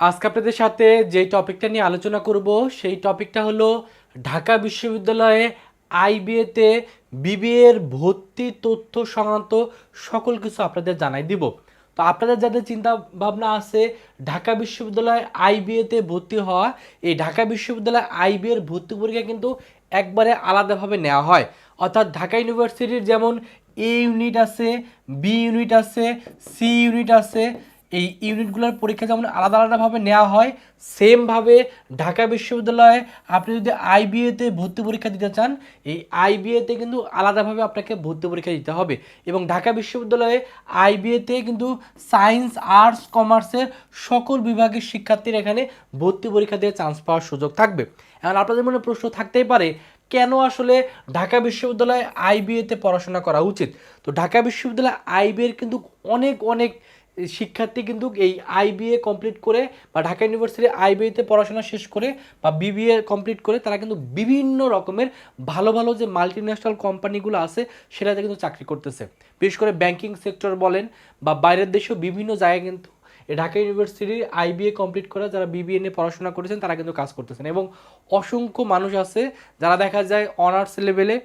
আজকে আপনাদের সাথে যে টপিকটা নিয়ে আলোচনা করব, সেই টপিকটা হলো ঢাকা বিশ্ববিদ্যালয়ে আইবিএতে বিবিএর ভর্তি তথ্য সংক্রান্ত সকল কিছু আপনাদের জানাই দিব। তো আপনাদের যাদের চিন্তা ভাবনা আছে, ঢাকা বিশ্ববিদ্যালয়ে আইবিএতে ভর্তি হওয়া, এই ঢাকা বিশ্ববিদ্যালয়ে আইবিএর ভর্তি পরীক্ষা কিন্তু একবারে আলাদাভাবে নেওয়া হয়। অর্থাৎ ঢাকা ইউনিভার্সিটির যেমন এ ইউনিট আছে, বি ইউনিট আছে, সি ইউনিট আছে এই ইউনিটগুলোর পরীক্ষা যেমন আলাদা আলাদাভাবে নেওয়া হয়, সেমভাবে ঢাকা বিশ্ববিদ্যালয়ে আপনি যদি আইবিএতে ভর্তি পরীক্ষা দিতে চান, এই আইবিএতে কিন্তু আলাদাভাবে আপনাকে ভর্তি পরীক্ষা দিতে হবে এবং ঢাকা বিশ্ববিদ্যালয়ে আইবিএতে কিন্তু সায়েন্স, আর্টস কমার্সের সকল বিভাগের শিক্ষার্থীর এখানে ভর্তি পরীক্ষা দিয়ে চান্স পাওয়ার সুযোগ থাকবে। এখন আপনাদের মনে প্রশ্ন থাকতেই পারে, কেন আসলে ঢাকা বিশ্ববিদ্যালয়ে আইবিএতে পড়াশোনা করা উচিত? তো ঢাকা বিশ্ববিদ্যালয় আইবিএর কিন্তু অনেক অনেক শিক্ষার্থী কিন্তু এই আইবিএ কমপ্লিট করে বা ঢাকা ইউনিভার্সিটি আইবিএতে পড়াশোনা শেষ করে বা বিবিএ কমপ্লিট করে তারা কিন্তু বিভিন্ন রকমের ভালো ভালো যে মাল্টি ন্যাশনাল কোম্পানিগুলো আছে সেটাতে কিন্তু চাকরি করতেছে। বিশেষ করে ব্যাংকিং সেক্টর বলেন বা বাইরের দেশেও বিভিন্ন জায়গায় কিন্তু ঢাকা ইউনিভার্সিটির আইবিএ কমপ্লিট করে যারা বিবিএ নিয়ে পড়াশোনা করেছেন তারা কিন্তু কাজ করতেছেন। এবং অসংখ্য মানুষ আছে যারা দেখা যায় অনার্স লেভেলে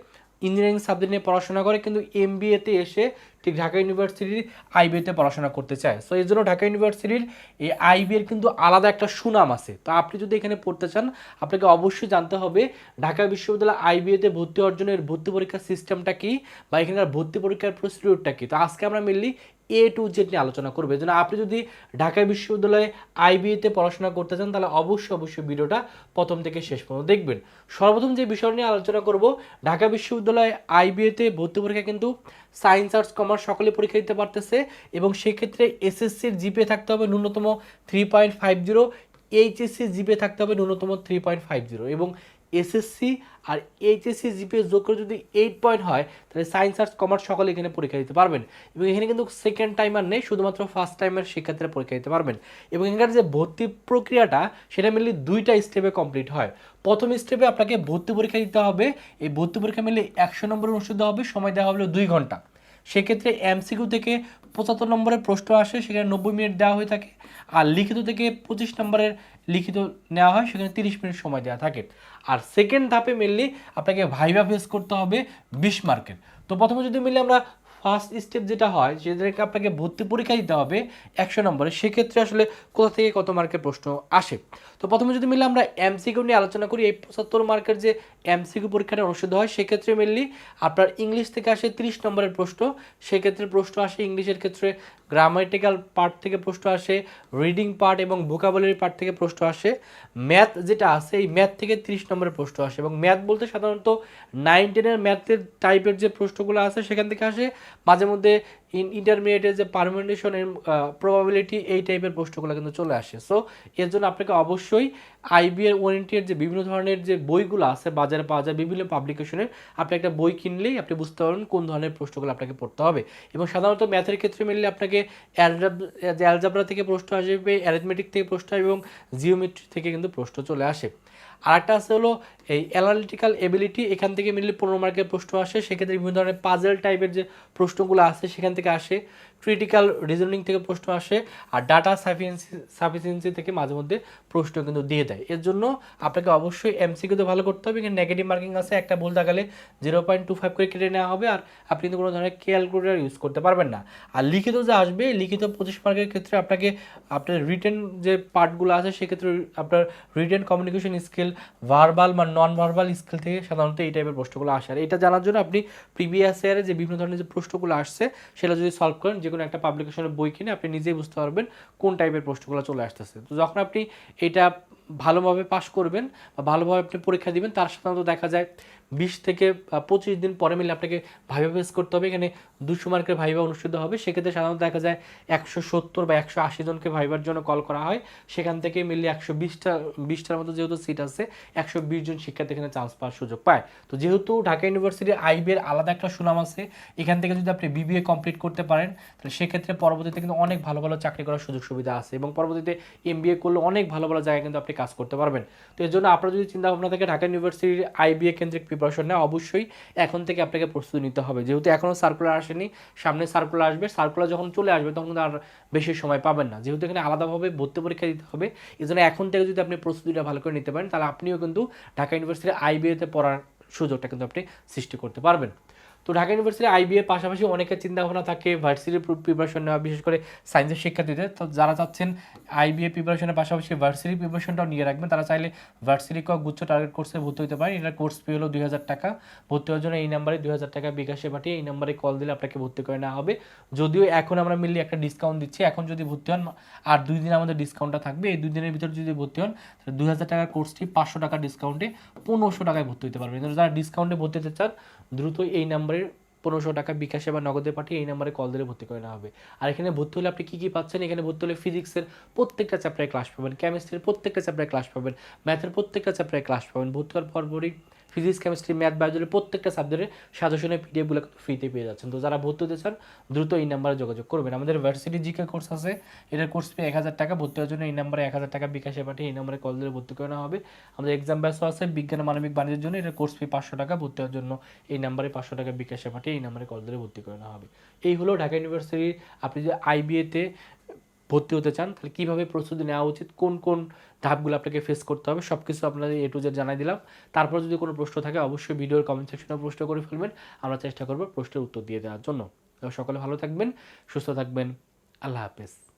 ইঞ্জিনিয়ারিং সাবজেক্ট নিয়ে পড়াশোনা করে, কিন্তু এম বিএতে এসে ঠিক ঢাকা ইউনিভার্সিটির আইবিএতে পড়াশোনা করতে চায়। সো এই জন্য ঢাকা ইউনিভার্সিটির এই আইবিএর কিন্তু আলাদা একটা সুনাম আছে। তো আপনি যদি এখানে পড়তে চান, আপনাকে অবশ্যই জানতে হবে ঢাকা বিশ্ববিদ্যালয় আইবিএতে ভর্তি অর্জনের ভর্তি পরীক্ষার সিস্টেমটা কী বা এখানকার ভর্তি পরীক্ষার প্রসিডিউরটা কী। তো আজকে আমরা মেনলি এ টু জেড নিয়ে আলোচনা করব। জন্য আপনি যদি ঢাকা বিশ্ববিদ্যালয়ে আইবিএতে পড়াশোনা করতে চান, তাহলে অবশ্যই অবশ্যই ভিডিওটা প্রথম থেকে শেষ পর্যন্ত দেখবেন। সর্বপ্রথম যে বিষয় নিয়ে আলোচনা করব, ঢাকা বিশ্ববিদ্যালয়ে আইবিএতে ভর্তি পরীক্ষা কিন্তু সায়েন্স, আর্টস, কমার্স সকলে পরীক্ষা দিতে পারতেছে এবং সেক্ষেত্রে এসএসসির জিপে থাকতে হবে ন্যূনতম three point five zero HSC GPA থাকতে হবে ন্যূনতম থ্রি পয়েন্ট ফাইভ জিরো এবং এসএসসি আর এইচএসসি জিপিএস যোগ করে যদি এইট পয়েন্ট হয়, তাহলে সায়েন্স আর্টস কমার্স সকলে এখানে পরীক্ষা দিতে পারবেন। এবং এখানে কিন্তু সেকেন্ড টাইমার নেই, শুধুমাত্র ফার্স্ট টাইমের শিক্ষার্থীরা পরীক্ষা দিতে পারবেন। এবং এখানকার যে ভর্তি প্রক্রিয়াটা, সেটা মেনলি দুইটা স্টেপে কমপ্লিট হয়। প্রথম স্টেপে আপনাকে ভর্তি পরীক্ষা দিতে হবে। এই ভর্তি পরীক্ষা মেনলি একশো নম্বর অনুষ্ঠিত হবে, সময় দেওয়া হবে দুই ঘণ্টা। সেক্ষেত্রে এমসিকিউ থেকে পঁচাত্তর নম্বরের প্রশ্ন আসে, সেখানে নব্বই মিনিট দেওয়া হয়ে থাকে। আর লিখিত থেকে পঁচিশ নম্বরের লিখিত নেওয়া হয়, সেখানে তিরিশ মিনিট সময় দেওয়া থাকে। আর সেকেন্ড ধাপে মেনলি আপনাকে ভাইভা ফেস করতে হবে বিশ মার্কের তো প্রথমে যদি মিলে আমরা ফার্স্ট স্টেপ যেটা হয় সেটাকে আপনাকে ভর্তি পরীক্ষা দিতে হবে একশো নম্বরে। সেক্ষেত্রে আসলে কোথা থেকে কত মার্কের প্রশ্ন আসে? তো প্রথমে যদি মিলে আমরা এমসিকিউ নিয়ে আলোচনা করি, এই পঁচাত্তর মার্কের যে এমসিকিউ পরীক্ষাটা অনুষ্ঠিত হয়, সেক্ষেত্রে মেনলি আপনার ইংলিশ থেকে আসে তিরিশ নম্বরের প্রশ্ন। সেক্ষেত্রে প্রশ্ন আসে ইংলিশের ক্ষেত্রে গ্রামাটিক্যাল পার্ট থেকে প্রশ্ন আসে রিডিং পার্ট এবং ভোকাবুলারি পার্ট থেকে প্রশ্ন আসে। ম্যাথ যেটা আছে, এই ম্যাথ থেকে তিরিশ নম্বরের প্রশ্ন আসে এবং ম্যাথ বলতে সাধারণত নাইন টেনের ম্যাথের টাইপের যে প্রশ্নগুলো আছে, সেখান থেকে আসে মাঝে মধ্যে ইন ইন্টারমিডিয়েটের যে পারমিনেশনের প্রবাবিলিটি এই টাইপের প্রশ্নগুলো কিন্তু চলে আসে। সো এর জন্য আপনাকে অবশ্যই আইবিএর ওয়ারেন্টির যে বিভিন্ন ধরনের যে বইগুলো আছে, বাজারে পাওয়া যায় বিভিন্ন পাবলিকেশনের আপনি একটা বই কিনলেই আপনি বুঝতে পারবেন কোন ধরনের প্রশ্নগুলো আপনাকে পড়তে হবে। এবং সাধারণত ম্যাথের ক্ষেত্রে মিললে আপনাকে অ্যালজাবরা থেকে প্রশ্ন আসবে অ্যারিথমেটিক থেকে প্রশ্ন এবং জিওমেট্রি থেকে কিন্তু প্রশ্ন চলে আসে। আরেকটা আছে হলো এই অ্যানালিটিক্যাল এবিলিটি এখান থেকে মিললে পনেরো মার্কের প্রশ্ন আসে। সেক্ষেত্রে বিভিন্ন ধরনের পাজেল টাইপের যে প্রশ্নগুলো আসে সেখান থেকে আসে ক্রিটিক্যাল রিজনিং থেকে প্রশ্ন আসে, আর ডাটা সাফিসিয়েন্সি সাফিসিয়েন্সি থেকে মাঝে মধ্যে প্রশ্ন কিন্তু দিয়ে দেয়। এর জন্য আপনাকে অবশ্যই এমসিকিউতে ভালো করতে হবে, এখানে নেগেটিভ মার্কিং আছে, একটা ভুল দেখালে জিরো পয়েন্ট টু ফাইভ করে কেটে নেওয়া হবে, আর আপনি কিন্তু কোনো ধরনের ক্যালকুলেটার ইউজ করতে পারবেন না। আর লিখিত যে আসবে, লিখিত পঁচিশ মার্কের ক্ষেত্রে আপনাকে, আপনার রিটেন যে পার্টগুলো আছে, সেক্ষেত্রে আপনার রিটেন কমিউনিকেশন স্কিল ভার্বাল বা নন ভার্বাল স্কিল থেকে সাধারণত এই টাইপের প্রশ্নগুলো আসে। আর এটা জানার জন্য আপনি প্রিভিয়াস ইয়ারে যে বিভিন্ন ধরনের যে প্রশ্নগুলো আসছে সেটা যদি সলভ করেন যে কোনো একটা পাবলিকেশনের বই কিনে আপনি নিজেই বুঝতে পারবেন কোন টাইপের প্রশ্নগুলো চলে আসতেছে। তো যখন আপনি এটা ভালোভাবে পাশ করবেন বা ভালোভাবে আপনি পরীক্ষা দিবেন, তার সাধারণত দেখা যায় বিশ থেকে পঁচিশ দিন পরে মিলে আপনাকে ভাইভা ফেস করতে হবে। এখানে দুশো মার্কের ভাইভা অনুষ্ঠিত হবে। সেক্ষেত্রে সাধারণত দেখা যায় একশো সত্তর বা একশো আশি জনকে ভাইবার জন্য কল করা হয়। সেখান থেকে মিললে একশো বিশটা, বিশটার মতো যেহেতু সিট আছে, একশো বিশ জন শিক্ষার্থী এখানে চান্স পাওয়ার সুযোগ পায়। তো যেহেতু ঢাকা ইউনিভার্সিটির আইবিএর আলাদা একটা সুনাম আছে, এখান থেকে যদি আপনি বিবিএ কমপ্লিট করতে পারেন, তাহলে সেক্ষেত্রে পরবর্তীতে কিন্তু অনেক ভালো ভালো চাকরি করার সুযোগ সুবিধা আছে এবং পরবর্তীতে এমবিএ করলে অনেক ভালো ভালো জায়গায় কিন্তু আপনি কাজ করতে পারবেন। তো এর জন্য আপনার যদি চিন্তা ভাবনা থাকে, ঢাকা ইউনিভার্সিটির আইবিএ কেন্দ্রিক প্রিপারেশন নেয় অবশ্যই এখন থেকে আপনাকে প্রস্তুতি নিতে হবে। যেহেতু এখনও সার্কুলার আসেনি, সামনে সার্কুলার আসবে সার্কুলার যখন চলে আসবে তখন আর বেশি সময় পাবেন না। যেহেতু এখানে আলাদাভাবে ভর্তি পরীক্ষা দিতে হবে এই জন্য এখন থেকে যদি আপনি প্রস্তুতিটা ভালো করে নিতে পারেন, তাহলে আপনিও কিন্তু ঢাকা ইউনিভার্সিটির আইবিএতে পড়ার সুযোগটা কিন্তু আপনি সৃষ্টি করতে পারবেন। তো ঢাকা ইউনিভার্সিটি আইবিএ পাশাপাশি অনেকের চিন্তা ভাবনা থাকে ভার্সিটির প্রিপারেশন নেওয়া, বিশেষ করে সায়েন্সের শিক্ষার্থীদের। তো যারা চাচ্ছেন আইবিএ প্রিপারেশনের পাশাপাশি ভার্সিটি প্রিপারেশনটাও নিয়ে রাখবেন, তারা চাইলে ভার্সিটি ক গুচ্ছ টার্গেট কোর্সে ভর্তি হতে পারেন। এটার কোর্স ফি হলো দুই হাজার টাকা। ভর্তি হওয়ার জন্য এই নাম্বারে দুই হাজার টাকা বিকাশে পাঠিয়ে এই নাম্বারে কল দিলে আপনাকে ভর্তি করে নেওয়া হবে। যদিও এখন আমরা মিললে একটা ডিসকাউন্ট দিচ্ছি। এখন যদি ভর্তি হন, আর দুই দিন আমাদের ডিসকাউন্টটা থাকবে। এই দুই দিনের ভিতরে যদি ভর্তি হন, তাহলে দুই হাজার টাকার কোর্সটি পাঁচশো টাকা ডিসকাউন্টে পনেরোশো টাকায় ভর্তি হতে পারবেন। যারা ডিসকাউন্টে ভর্তি হতে চান দ্রুত এই নাম্বারে পনেরোশো টাকা বিকাশে বা নগদে পাঠিয়ে এই নাম্বারে কল দিলে ভর্তি করে নেওয়া হবে। আর এখানে ভর্তি হলে আপনি কী কী পাচ্ছেন? এখানে ভর্তি হলে ফিজিক্সের প্রত্যেকটা চ্যাপ্টারে ক্লাস পাবেন কেমিস্ট্রির প্রত্যেকটা চ্যাপ্টারে ক্লাস পাবেন ম্যাথের প্রত্যেকটা চ্যাপ্টারে ক্লাস পাবেন। ভর্তি হওয়ার পরপরই ফিজিক্স কেমিস্ট্রি ম্যাথ বায়োলজির প্রত্যেকটা সাবজেক্টের সাজেশনের পিডিএফগুলো ফ্রিতে পেয়ে যাচ্ছেন। তো যারা ভর্তি হতে চান, দ্রুত এই নাম্বারে যোগাযোগ করবেন। আমাদের ভার্সিটি জিকে কোর্স আছে, এটার কোর্স ফি এক হাজার টাকা। ভর্তি হওয়ার জন্য এই নাম্বারে এক হাজার টাকা বিকাশে পাঠিয়ে এই নাম্বারে কল দিলে ভর্তি করে নেওয়া হবে। আমাদের এক্সাম ব্যাসও আছে, বিজ্ঞান মানবিক বাণিজ্যের জন্য এটার কোর্স ফি পাঁচশো টাকা। ভর্তি হওয়ার জন্য এই নাম্বারে পাঁচশো টাকা বিকাশে পাঠিয়ে এই নাম্বারে কল দিলে ভর্তি করে নেওয়া হবে। এই হলো ঢাকা ইউনিভার্সিটির আপনি যদি আইবিএতে ভর্তি হতে চান, তাহলে কীভাবে প্রস্তুতি নেওয়া উচিত, কোন কোন ধাপগুলো আপনাকে ফেস করতে হবে সব কিছু আপনাদের এ টু জেড জানাই দিলাম। তারপর যদি কোনো প্রশ্ন থাকে, অবশ্যই ভিডিওর কমেন্ট সেকশনে প্রশ্ন করে ফেলবেন, আমরা চেষ্টা করব প্রশ্নের উত্তর দিয়ে দেওয়ার জন্য। সকলে ভালো থাকবেন, সুস্থ থাকবেন, আল্লাহ হাফেজ।